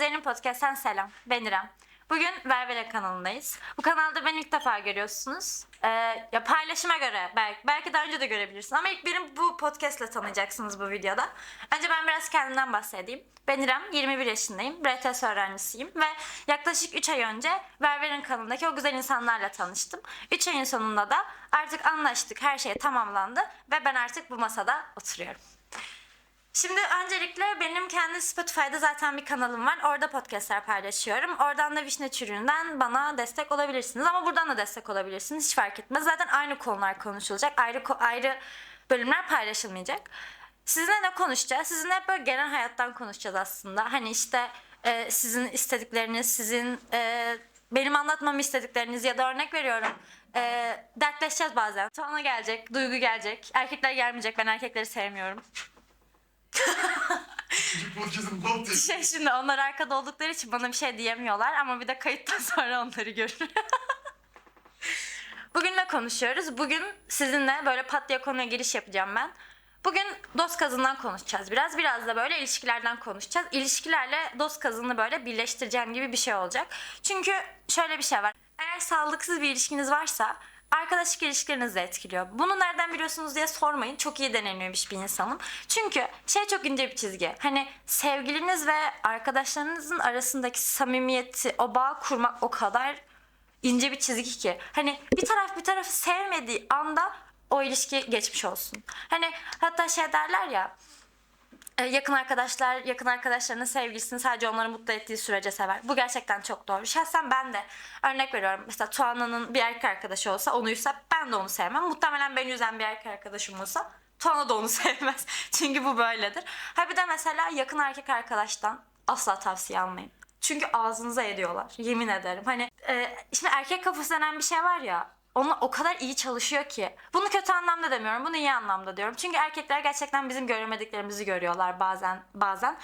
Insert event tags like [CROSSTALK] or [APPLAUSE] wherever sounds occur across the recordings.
Ezer'in podcast'ten selam. Ben İrem. Bugün Vervele kanalındayız. Bu kanalda beni ilk defa görüyorsunuz. Ee, ya paylaşıma göre belki, belki daha önce de görebilirsiniz. Ama ilk benim bu podcast'le tanıyacaksınız bu videoda. Önce ben biraz kendimden bahsedeyim. Ben İrem, 21 yaşındayım. BTS öğrencisiyim. Ve yaklaşık 3 ay önce Vervele'nin kanalındaki o güzel insanlarla tanıştım. 3 ayın sonunda da artık anlaştık. Her şey tamamlandı. Ve ben artık bu masada oturuyorum. Şimdi öncelikle benim kendi Spotify'da zaten bir kanalım var. Orada podcastler paylaşıyorum. Oradan da Vişne Çürüğü'nden bana destek olabilirsiniz. Ama buradan da destek olabilirsiniz. Hiç fark etmez. Zaten aynı konular konuşulacak. Ayrı ayrı bölümler paylaşılmayacak. Sizinle ne konuşacağız? Sizinle hep böyle genel hayattan konuşacağız aslında. Hani işte e, sizin istedikleriniz, sizin e, benim anlatmamı istedikleriniz ya da örnek veriyorum. E, dertleşeceğiz bazen. Sonra gelecek, duygu gelecek. Erkekler gelmeyecek. Ben erkekleri sevmiyorum. İkinci podcast'ın bal testi. Şey şimdi onlar arkada oldukları için bana bir şey diyemiyorlar ama bir de kayıttan [LAUGHS] sonra onları görür. Bugün ne konuşuyoruz? Bugün sizinle böyle pat diye konuya giriş yapacağım ben. Bugün dost kazından konuşacağız biraz. Biraz da böyle ilişkilerden konuşacağız. İlişkilerle dost kazını böyle birleştireceğim gibi bir şey olacak. Çünkü şöyle bir şey var. Eğer sağlıksız bir ilişkiniz varsa arkadaşlık ilişkilerinizi de etkiliyor. Bunu nereden biliyorsunuz diye sormayın. Çok iyi deneyimlemiş bir insanım. Çünkü şey çok ince bir çizgi. Hani sevgiliniz ve arkadaşlarınızın arasındaki samimiyeti, o bağ kurmak o kadar ince bir çizgi ki. Hani bir taraf bir tarafı sevmediği anda o ilişki geçmiş olsun. Hani hatta şey derler ya yakın arkadaşlar yakın arkadaşlarının sevgilisini sadece onları mutlu ettiği sürece sever. Bu gerçekten çok doğru. Şahsen ben de örnek veriyorum. Mesela Tuana'nın bir erkek arkadaşı olsa onuysa ben de onu sevmem. Muhtemelen beni üzen bir erkek arkadaşım olsa Tuana da onu [LAUGHS] sevmez. Çünkü bu böyledir. Ha bir de mesela yakın erkek arkadaştan asla tavsiye almayın. Çünkü ağzınıza ediyorlar. Yemin ederim. Hani e, şimdi erkek kafası denen bir şey var ya. Onlar o kadar iyi çalışıyor ki. Bunu kötü anlamda demiyorum. Bunu iyi anlamda diyorum. Çünkü erkekler gerçekten bizim göremediklerimizi görüyorlar bazen bazen.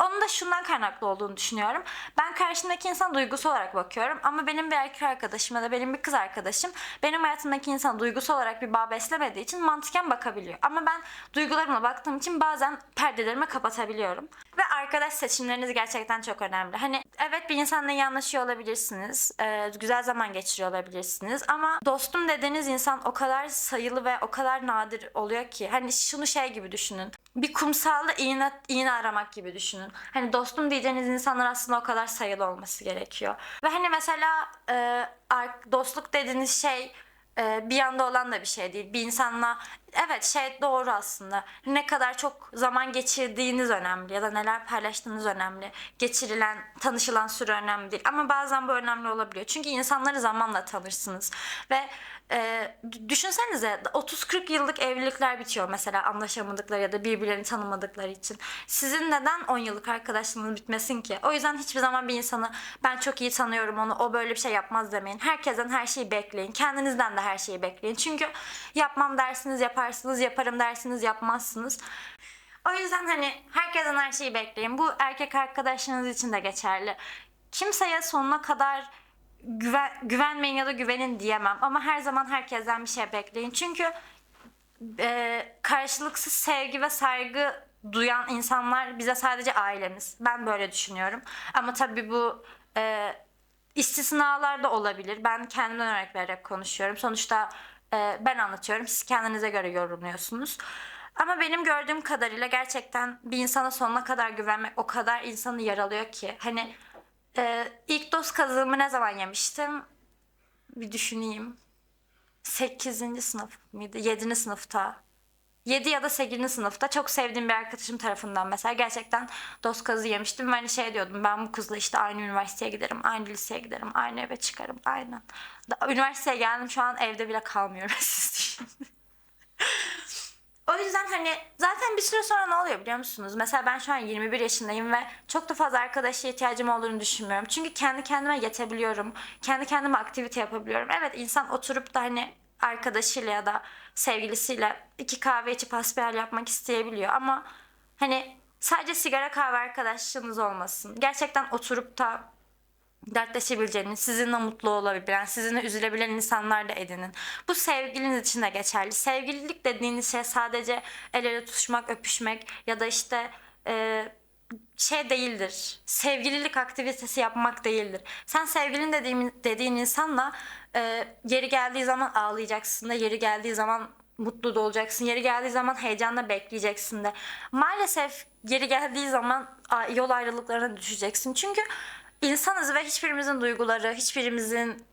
Onun da şundan kaynaklı olduğunu düşünüyorum. Ben karşımdaki insan duygusal olarak bakıyorum. Ama benim bir erkek arkadaşım ya da benim bir kız arkadaşım benim hayatımdaki insan duygusal olarak bir bağ beslemediği için mantıken bakabiliyor. Ama ben duygularımla baktığım için bazen perdelerimi kapatabiliyorum. Ve arkadaş seçimleriniz gerçekten çok önemli. Hani evet bir insanla iyi olabilirsiniz. güzel zaman geçiriyor olabilirsiniz. Ama dostum dediğiniz insan o kadar sayılı ve o kadar nadir oluyor ki. Hani şunu şey gibi düşünün. Bir kumsalda iğne, iğne aramak gibi düşünün. Hani dostum diyeceğiniz insanlar aslında o kadar sayılı olması gerekiyor. Ve hani mesela e, dostluk dediğiniz şey e, bir yanda olan da bir şey değil. Bir insanla evet şey doğru aslında. Ne kadar çok zaman geçirdiğiniz önemli ya da neler paylaştığınız önemli. Geçirilen, tanışılan süre önemli değil. Ama bazen bu önemli olabiliyor. Çünkü insanları zamanla tanırsınız. Ve e, düşünsenize 30-40 yıllık evlilikler bitiyor mesela anlaşamadıkları ya da birbirlerini tanımadıkları için. Sizin neden 10 yıllık arkadaşlığınız bitmesin ki? O yüzden hiçbir zaman bir insanı ben çok iyi tanıyorum onu o böyle bir şey yapmaz demeyin. Herkesten her şeyi bekleyin. Kendinizden de her şeyi bekleyin. Çünkü yapmam dersiniz yaparsınız, yaparım dersiniz yapmazsınız. O yüzden hani herkesten her şeyi bekleyin. Bu erkek arkadaşlarınız için de geçerli. Kimseye sonuna kadar güven, güvenmeyin ya da güvenin diyemem. Ama her zaman herkesten bir şey bekleyin. Çünkü e, karşılıksız sevgi ve saygı duyan insanlar bize sadece ailemiz. Ben böyle düşünüyorum. Ama tabii bu e, istisnalar da olabilir. Ben kendimden örnek vererek konuşuyorum. Sonuçta e, ben anlatıyorum. Siz kendinize göre yorumluyorsunuz. Ama benim gördüğüm kadarıyla gerçekten bir insana sonuna kadar güvenmek o kadar insanı yaralıyor ki. Hani e, ilk dost kazığımı ne zaman yemiştim? Bir düşüneyim. 8. sınıf mıydı? 7. sınıfta. 7 ya da 8. sınıfta çok sevdiğim bir arkadaşım tarafından mesela gerçekten dost kazı yemiştim. Ve hani şey diyordum ben bu kızla işte aynı üniversiteye giderim, aynı liseye giderim, aynı eve çıkarım, aynen. Üniversiteye geldim şu an evde bile kalmıyorum [LAUGHS] siz. O yüzden hani zaten bir süre sonra ne oluyor biliyor musunuz? Mesela ben şu an 21 yaşındayım ve çok da fazla arkadaşa ihtiyacım olduğunu düşünmüyorum. Çünkü kendi kendime yetebiliyorum. Kendi kendime aktivite yapabiliyorum. Evet insan oturup da hani arkadaşıyla ya da sevgilisiyle iki kahve içip hasbihal yapmak isteyebiliyor. Ama hani sadece sigara kahve arkadaşlığınız olmasın. Gerçekten oturup da dertleşebileceğiniz, sizinle mutlu olabilen, sizinle üzülebilen insanlar da edinin. Bu sevgiliniz için de geçerli. Sevgililik dediğiniz şey sadece el ele tutuşmak, öpüşmek ya da işte e, şey değildir. Sevgililik aktivitesi yapmak değildir. Sen sevgilin dediğin, dediğin insanla e, yeri geldiği zaman ağlayacaksın da yeri geldiği zaman mutlu da olacaksın. Yeri geldiği zaman heyecanla bekleyeceksin de. Maalesef yeri geldiği zaman yol ayrılıklarına düşeceksin. Çünkü insanız ve hiçbirimizin duyguları, hiçbirimizin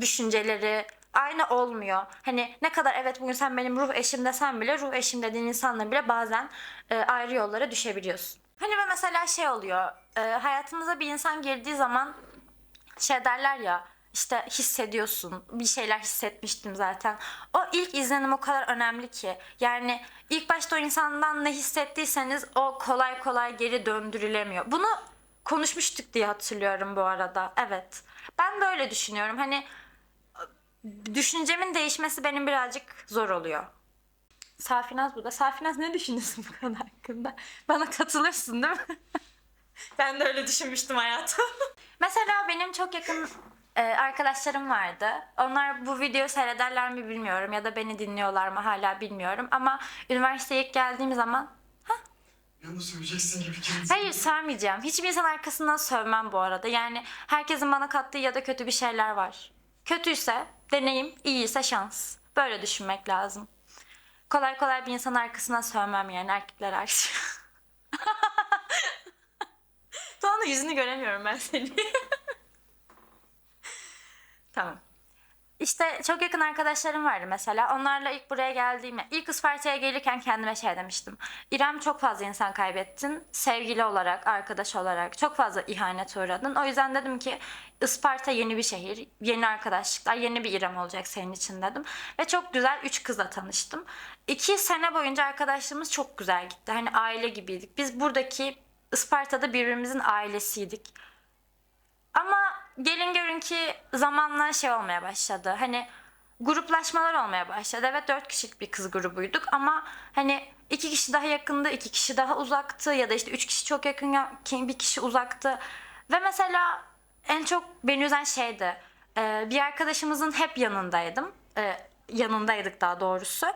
düşünceleri aynı olmuyor. Hani ne kadar evet bugün sen benim ruh eşim desen bile ruh eşim dediğin insanla bile bazen e, ayrı yollara düşebiliyorsun. Hani ve mesela şey oluyor e, hayatımıza bir insan girdiği zaman şey derler ya işte hissediyorsun bir şeyler hissetmiştim zaten. O ilk izlenim o kadar önemli ki yani ilk başta o insandan ne hissettiyseniz o kolay kolay geri döndürülemiyor. Bunu konuşmuştuk diye hatırlıyorum bu arada. Evet. Ben böyle düşünüyorum. Hani düşüncemin değişmesi benim birazcık zor oluyor. Safinaz burada. Safinaz ne düşünüyorsun bu konu hakkında? Bana katılırsın değil mi? [LAUGHS] ben de öyle düşünmüştüm hayatım. [LAUGHS] Mesela benim çok yakın e, arkadaşlarım vardı. Onlar bu videoyu seyrederler mi bilmiyorum ya da beni dinliyorlar mı hala bilmiyorum. Ama üniversiteye ilk geldiğim zaman Yanı söveceksin gibi kendisi. Hayır sövmeyeceğim. Hiçbir insan arkasından sövmem bu arada. Yani herkesin bana kattığı ya da kötü bir şeyler var. Kötüyse deneyim, iyiyse şans. Böyle düşünmek lazım. Kolay kolay bir insan arkasından sövmem yani erkekler hariç. Tuğan'ın [LAUGHS] yüzünü göremiyorum ben seni. [LAUGHS] tamam. İşte çok yakın arkadaşlarım vardı mesela. Onlarla ilk buraya geldiğimde, ilk Isparta'ya gelirken kendime şey demiştim. İrem çok fazla insan kaybettin. Sevgili olarak, arkadaş olarak çok fazla ihanet uğradın. O yüzden dedim ki Isparta yeni bir şehir, yeni arkadaşlıklar, yeni bir İrem olacak senin için dedim. Ve çok güzel üç kızla tanıştım. İki sene boyunca arkadaşlığımız çok güzel gitti. Hani aile gibiydik. Biz buradaki Isparta'da birbirimizin ailesiydik. Ama gelin görün ki zamanla şey olmaya başladı. Hani gruplaşmalar olmaya başladı. Evet dört kişilik bir kız grubuyduk ama hani iki kişi daha yakındı, iki kişi daha uzaktı ya da işte üç kişi çok yakın ya- bir kişi uzaktı. Ve mesela en çok beni üzen şeydi. Ee, bir arkadaşımızın hep yanındaydım. Ee, yanındaydık daha doğrusu.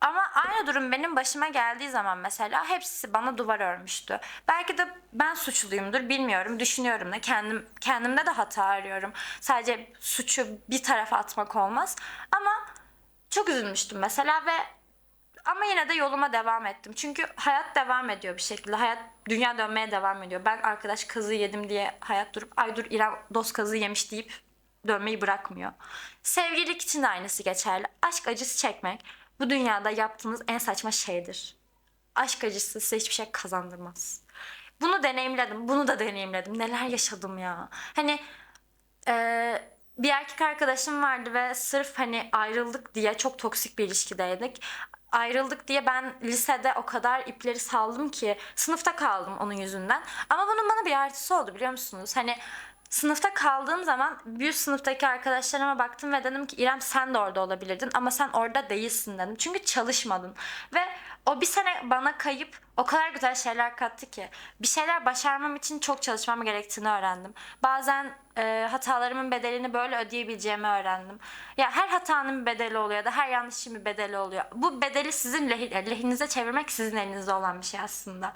Ama aynı durum benim başıma geldiği zaman mesela hepsi bana duvar örmüştü. Belki de ben suçluyumdur bilmiyorum. Düşünüyorum da kendim kendimde de hata arıyorum. Sadece suçu bir tarafa atmak olmaz. Ama çok üzülmüştüm mesela ve ama yine de yoluma devam ettim. Çünkü hayat devam ediyor bir şekilde. Hayat dünya dönmeye devam ediyor. Ben arkadaş kazığı yedim diye hayat durup ay dur İrem dost kazığı yemiş deyip dönmeyi bırakmıyor. Sevgililik için de aynısı geçerli. Aşk acısı çekmek bu dünyada yaptığınız en saçma şeydir. Aşk acısı size hiçbir şey kazandırmaz. Bunu deneyimledim. Bunu da deneyimledim. Neler yaşadım ya. Hani ee, bir erkek arkadaşım vardı ve sırf hani ayrıldık diye çok toksik bir ilişkideydik. Ayrıldık diye ben lisede o kadar ipleri saldım ki sınıfta kaldım onun yüzünden. Ama bunun bana bir artısı oldu biliyor musunuz? Hani sınıfta kaldığım zaman bir sınıftaki arkadaşlarıma baktım ve dedim ki İrem sen de orada olabilirdin ama sen orada değilsin dedim. Çünkü çalışmadın. Ve o bir sene bana kayıp o kadar güzel şeyler kattı ki. Bir şeyler başarmam için çok çalışmam gerektiğini öğrendim. Bazen e, hatalarımın bedelini böyle ödeyebileceğimi öğrendim. Ya her hatanın bir bedeli oluyor da her yanlışın bir bedeli oluyor. Bu bedeli sizin lehi- lehinize çevirmek sizin elinizde olan bir şey aslında.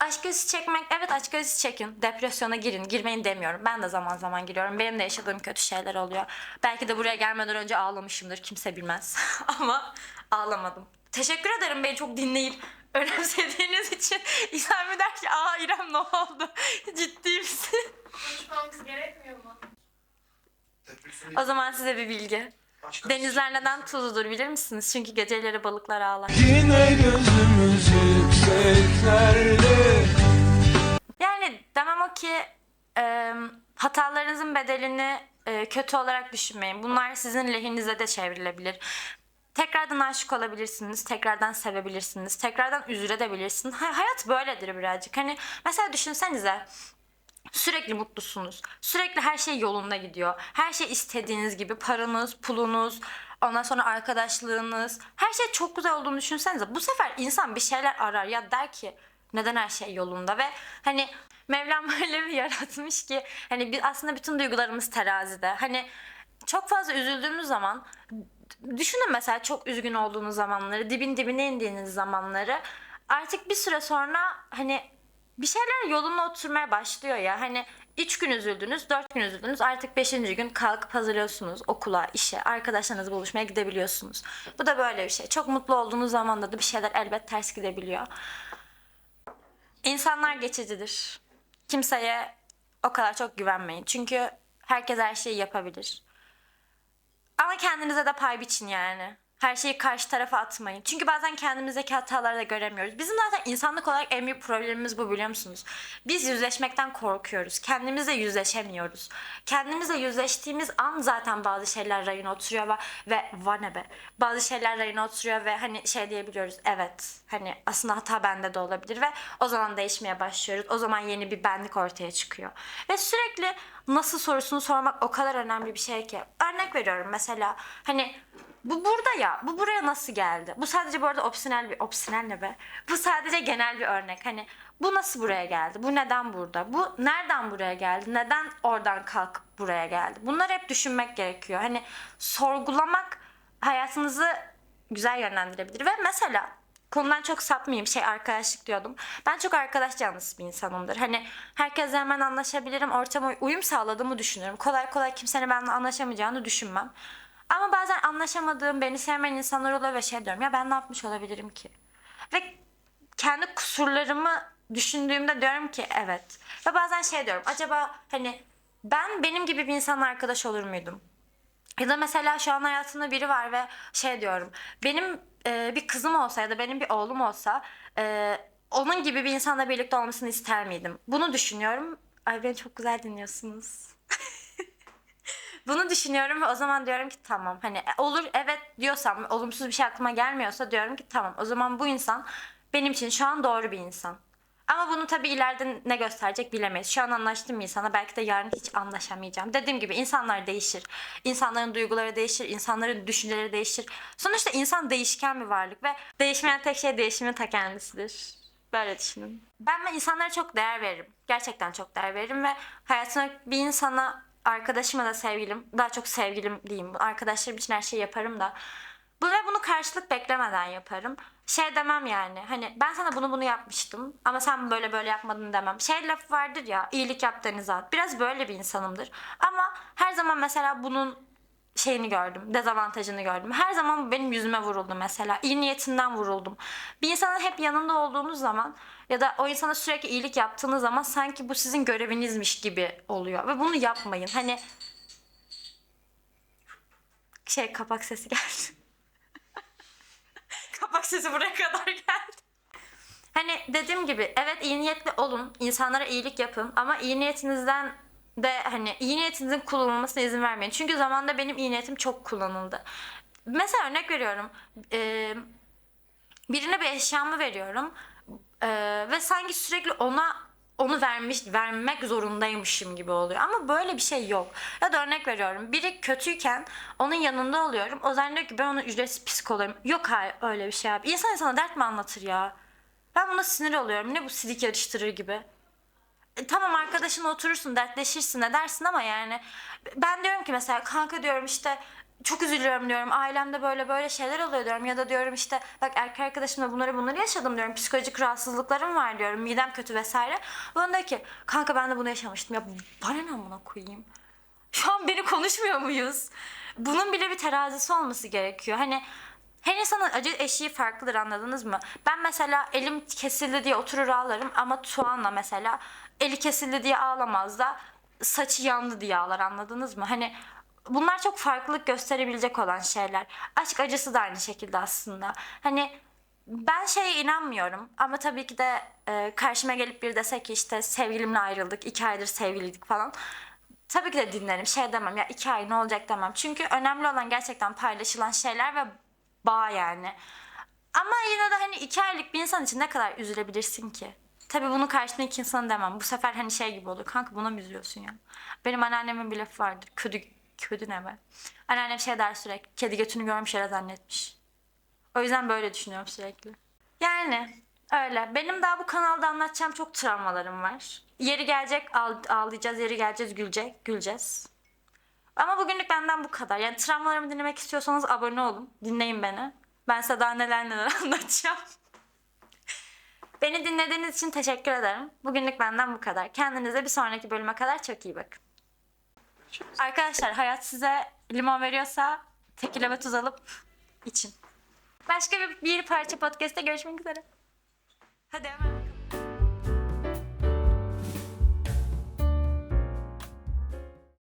Aşk acısı çekmek, evet aşk acısı çekin. Depresyona girin, girmeyin demiyorum. Ben de zaman zaman giriyorum. Benim de yaşadığım kötü şeyler oluyor. Belki de buraya gelmeden önce ağlamışımdır, kimse bilmez. [LAUGHS] Ama ağlamadım. Teşekkür ederim beni çok dinleyip [LAUGHS] önemsediğiniz için. İrem der ki, aa İrem ne oldu? [LAUGHS] Ciddi misin? Konuşmamız gerekmiyor mu? O zaman size bir bilgi. başka Denizler neden tuzludur bilir misiniz? Çünkü geceleri balıklar ağlar. Yine gözümüz yükseklerde Yani demem o ki e, hatalarınızın bedelini e, kötü olarak düşünmeyin. Bunlar sizin lehinize de çevrilebilir. Tekrardan aşık olabilirsiniz, tekrardan sevebilirsiniz, tekrardan üzülebilirsiniz. Ha- hayat böyledir birazcık. Hani mesela düşünsenize sürekli mutlusunuz. Sürekli her şey yolunda gidiyor. Her şey istediğiniz gibi. Paranız, pulunuz, ondan sonra arkadaşlığınız. Her şey çok güzel olduğunu düşünsenize. Bu sefer insan bir şeyler arar ya der ki neden her şey yolunda ve hani Mevlam [LAUGHS] öyle bir yaratmış ki hani biz aslında bütün duygularımız terazide. Hani çok fazla üzüldüğümüz zaman düşünün mesela çok üzgün olduğunuz zamanları, dibin dibine indiğiniz zamanları artık bir süre sonra hani bir şeyler yoluna oturmaya başlıyor ya. Hani üç gün üzüldünüz, dört gün üzüldünüz. Artık beşinci gün kalkıp hazırlıyorsunuz okula, işe, arkadaşlarınızla buluşmaya gidebiliyorsunuz. Bu da böyle bir şey. Çok mutlu olduğunuz zaman da bir şeyler elbet ters gidebiliyor. İnsanlar geçicidir. Kimseye o kadar çok güvenmeyin. Çünkü herkes her şeyi yapabilir. Ama kendinize de pay biçin yani. Her şeyi karşı tarafa atmayın. Çünkü bazen kendimizdeki hataları da göremiyoruz. Bizim zaten insanlık olarak en büyük problemimiz bu biliyor musunuz? Biz yüzleşmekten korkuyoruz. Kendimizle yüzleşemiyoruz. Kendimizle yüzleştiğimiz an zaten bazı şeyler rayına oturuyor ve, ve var ne be. Bazı şeyler rayına oturuyor ve hani şey diyebiliyoruz. Evet hani aslında hata bende de olabilir ve o zaman değişmeye başlıyoruz. O zaman yeni bir benlik ortaya çıkıyor. Ve sürekli nasıl sorusunu sormak o kadar önemli bir şey ki. Örnek veriyorum mesela hani bu burada ya. Bu buraya nasıl geldi? Bu sadece bu arada opsiyonel bir opsiyonel ne be? Bu sadece genel bir örnek. Hani bu nasıl buraya geldi? Bu neden burada? Bu nereden buraya geldi? Neden oradan kalkıp buraya geldi? Bunları hep düşünmek gerekiyor. Hani sorgulamak hayatınızı güzel yönlendirebilir. Ve mesela konudan çok sapmayayım şey arkadaşlık diyordum. Ben çok arkadaş canlısı bir insanımdır. Hani herkesle hemen anlaşabilirim. Ortama uyum sağladığımı düşünürüm. Kolay kolay kimsenin benimle anlaşamayacağını düşünmem. Ama bazen anlaşamadığım, beni sevmeyen insanlar oluyor ve şey diyorum ya ben ne yapmış olabilirim ki? Ve kendi kusurlarımı düşündüğümde diyorum ki evet. Ve bazen şey diyorum acaba hani ben benim gibi bir insanla arkadaş olur muydum? Ya da mesela şu an hayatımda biri var ve şey diyorum. Benim e, bir kızım olsa ya da benim bir oğlum olsa e, onun gibi bir insanla birlikte olmasını ister miydim? Bunu düşünüyorum. Ay beni çok güzel dinliyorsunuz. [LAUGHS] Bunu düşünüyorum ve o zaman diyorum ki tamam hani e, olur evet diyorsam olumsuz bir şey aklıma gelmiyorsa diyorum ki tamam o zaman bu insan benim için şu an doğru bir insan. Ama bunu tabii ileride ne gösterecek bilemeyiz. Şu an anlaştığım insana belki de yarın hiç anlaşamayacağım. Dediğim gibi insanlar değişir. İnsanların duyguları değişir, insanların düşünceleri değişir. Sonuçta insan değişken bir varlık ve değişmeyen tek şey değişimin ta kendisidir. Böyle düşünün. Ben, ben insanlara çok değer veririm. Gerçekten çok değer veririm ve hayatımda bir insana arkadaşıma da sevgilim, daha çok sevgilim diyeyim. Arkadaşlarım için her şeyi yaparım da. Bu ve bunu karşılık beklemeden yaparım. Şey demem yani. Hani ben sana bunu bunu yapmıştım ama sen böyle böyle yapmadın demem. Şey lafı vardır ya. iyilik yap denize at. Biraz böyle bir insanımdır. Ama her zaman mesela bunun şeyini gördüm. Dezavantajını gördüm. Her zaman benim yüzüme vuruldu mesela. İyi niyetinden vuruldum. Bir insanın hep yanında olduğunuz zaman ya da o insana sürekli iyilik yaptığınız zaman sanki bu sizin görevinizmiş gibi oluyor. Ve bunu yapmayın. Hani şey kapak sesi geldi. [LAUGHS] kapak sesi buraya kadar geldi. Hani dediğim gibi evet iyi niyetli olun. insanlara iyilik yapın ama iyi niyetinizden de hani iyi niyetinizin kullanılmasına izin vermeyin. Çünkü zamanda benim iyi niyetim çok kullanıldı. Mesela örnek veriyorum. Birine bir eşyamı veriyorum. Ee, ve sanki sürekli ona onu vermiş vermek zorundaymışım gibi oluyor. Ama böyle bir şey yok. Ya da örnek veriyorum. Biri kötüyken onun yanında oluyorum. O zannediyor ki ben onun ücretsiz psikologum. Yok hayır öyle bir şey abi. İnsan insana dert mi anlatır ya? Ben buna sinir oluyorum. Ne bu sidik yarıştırır gibi. E, tamam arkadaşınla oturursun dertleşirsin ne dersin ama yani ben diyorum ki mesela kanka diyorum işte çok üzülüyorum diyorum ailemde böyle böyle şeyler oluyor diyorum ya da diyorum işte bak erkek arkadaşımla bunları bunları yaşadım diyorum psikolojik rahatsızlıklarım var diyorum midem kötü vesaire. Bana diyor ki kanka ben de bunu yaşamıştım ya bana ne amına koyayım. Şu an beni konuşmuyor muyuz? Bunun bile bir terazisi olması gerekiyor. Hani her insanın acı eşiği farklıdır anladınız mı? Ben mesela elim kesildi diye oturur ağlarım ama Tuan'la mesela eli kesildi diye ağlamaz da saçı yandı diye ağlar anladınız mı? Hani bunlar çok farklılık gösterebilecek olan şeyler. Aşk acısı da aynı şekilde aslında. Hani ben şeye inanmıyorum ama tabii ki de e, karşıma gelip bir dese ki işte sevgilimle ayrıldık, iki aydır sevgiliydik falan. Tabii ki de dinlerim. Şey demem ya iki ay ne olacak demem. Çünkü önemli olan gerçekten paylaşılan şeyler ve bağ yani. Ama yine de hani iki aylık bir insan için ne kadar üzülebilirsin ki? Tabii bunu karşındaki insan demem. Bu sefer hani şey gibi olur. Kanka buna mı üzülüyorsun ya? Benim anneannemin bir lafı vardır. Kötü, kötü ne be? Anneannem şey der sürekli. Kedi götünü görmüş yere zannetmiş. O yüzden böyle düşünüyorum sürekli. Yani öyle. Benim daha bu kanalda anlatacağım çok travmalarım var. Yeri gelecek ağ- ağlayacağız, yeri geleceğiz gülecek, güleceğiz. Ama bugünlük benden bu kadar. Yani travmalarımı dinlemek istiyorsanız abone olun. Dinleyin beni. Ben size daha neler neler [LAUGHS] anlatacağım. Beni dinlediğiniz için teşekkür ederim. Bugünlük benden bu kadar. Kendinize bir sonraki bölüme kadar çok iyi bakın. Arkadaşlar hayat size limon veriyorsa tekile ve tuz alıp için. Başka bir, bir parça podcast'te görüşmek üzere. Hadi hemen.